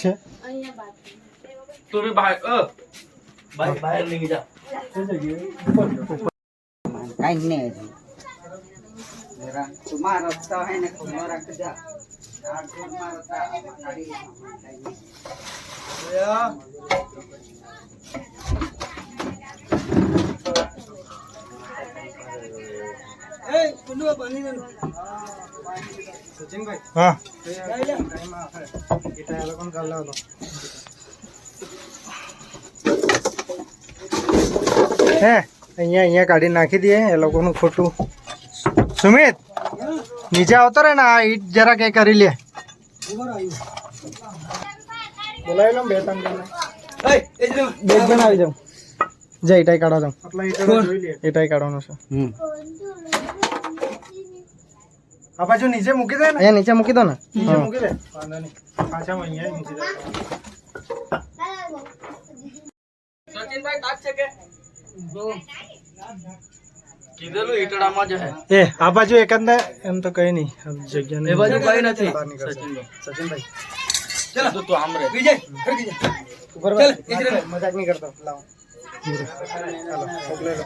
છે? બી બહાર અ. બહાર બહાર લઈ જા. કાંઈ નહીં જરા તમારા રસ્તા હોય ને ખુલ્લો રાખજો રસ્તા આમાં કાઢી લેવાનો. હા. હે અહીંયા અહીંયા કાઢી નાખી દઈએ એ લોકોનું ખોટું. સુમિત નીચે આવતો રે ને આ ઈટ જરા કઈ કરી લે. બોલાવી લો બે ત્રણ જણ બે જણ આવી જાઉં. જય ઈટાઈ કાઢવા જાઉં. ઈટાઈ કાઢવાનો છે. હમ. આ બાજુ નીચે મૂકી દે ને અહીંયા નીચે મૂકી દો ને નીચે મૂકી દે વાંધો નહીં પાછા અહીંયા મૂકી દે સચિનભાઈ તાક છે કે કીધેલું ઈટડામાં જ હે એ આ બાજુ એકાંત એમ તો કઈ નહીં આ જગ્યા એ બાજુ કઈ નથી બહાર નીકળશે. સચિનભાઈ સચિનભાઈ ચલો તું આમ રે ઉપર ચાલ મજાક નહીં કરતો લાવો ચાલો કોક લઈ લો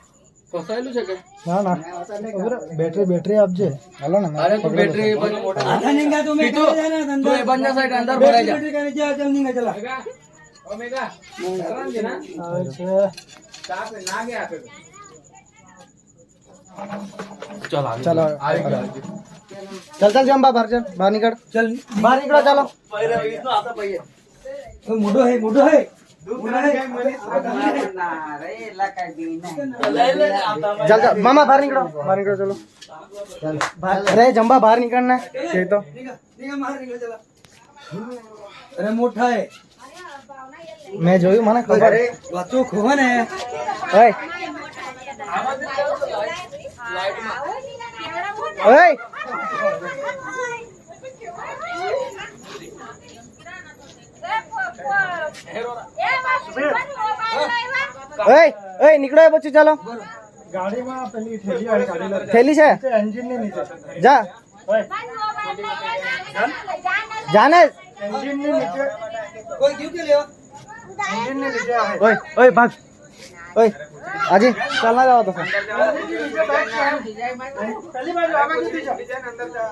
ફસાયેલું છે કે ના ના ખબર હે? બેટરી બેટરી આપજે હાલો ને અરે તું બેટરી પીતો તું એ બંને સાઈડ અંદર ભરાઈ જા આવે છે ચાલ આવી ચાલો આવી ગયો ચાલ ચાલ જંબા બહાર ચાલ બહાર નીકળ ચાલ બહાર નીકળો ચાલો ના રે એલા કાંઈ બી નહીં ચાલ ચાલ મામા બહાર નીકળો બહાર નીકળો ચલો ચાલ બહાર અરે જંબા બહાર નીકળ ને કે તો અરે મોટા હે મેં જોયું મને ખબર વાતો ખોવા ને ઓય ઓય ઓય ઓય નીકળો એ પછી ચાલો. ગાડીમાં પેલી થેલી થેલી છે? એન્જિનની નીચે જા. જાને. એન્જિનની નીચે. કોઈ ક્યું કે લેવા? એન્જિનની નીચે ઓય ઓય ભાગ. ઓય આજી ચાલ ના જવા તો બાજુ જા.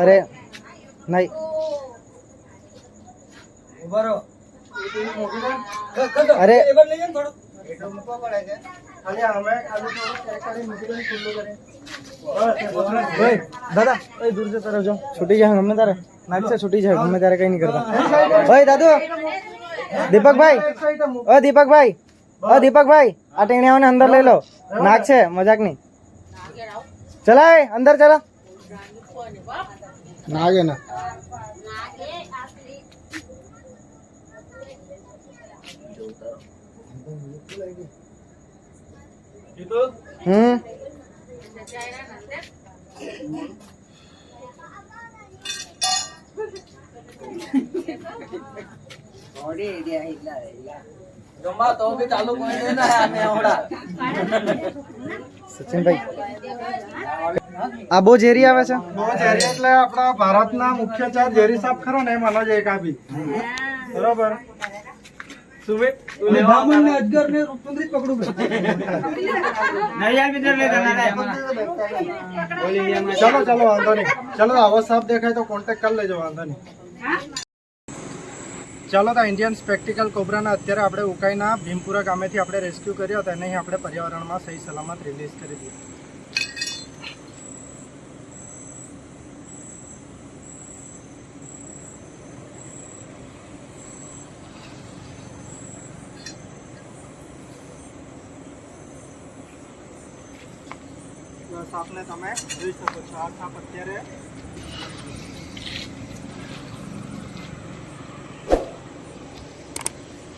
अरे नाही। अरे। दादा दूर से तरफ़ जाओ। छुट्टी जाए हमें तारा? नाक से छुट्टी जाए हमें तारा कहीं नहीं करता। भाई दादू। दीपक भाई। ओ दीपक भाई। ઓ દીપકભાઈ આ ટેણીયાઓને અંદર લઈ લો નાક છે મજાક નહીં ચલાય અંદર ચલા નાગે ના હમ થોડી એરિયા હિલા હિલા જમવા તો બી ચાલુ કોઈ દે ના આને હમણાં. સચિનભાઈ આ બહુ ઝેરી આવે છે? બહુ ઝેરી એટલે આપણા ભારતના મુખ્ય ચાર ઝેરી સાપ ખરો ને મને જ એક આપી. બરોબર? ચલો ચલો વાંધો નહીં. ચલો આવો સાપ દેખાય તો કોન્ટેક્ટ કરી લેજો વાંધો નહીં. ચાલો તો ઇન્ડિયન સ્પેક્ટિકલ કોબ્રાના અત્યારે આપણે ઉકાઈના ભીમપુરા ગામેથી આપણે રેસ્ક્યુ કર્યો હતો. અને આપણે પર્યાવરણમાં સહી સલામત રિલીઝ કરી દીધું. તમે જોઈ શકો છો. આ સાપ અત્યારે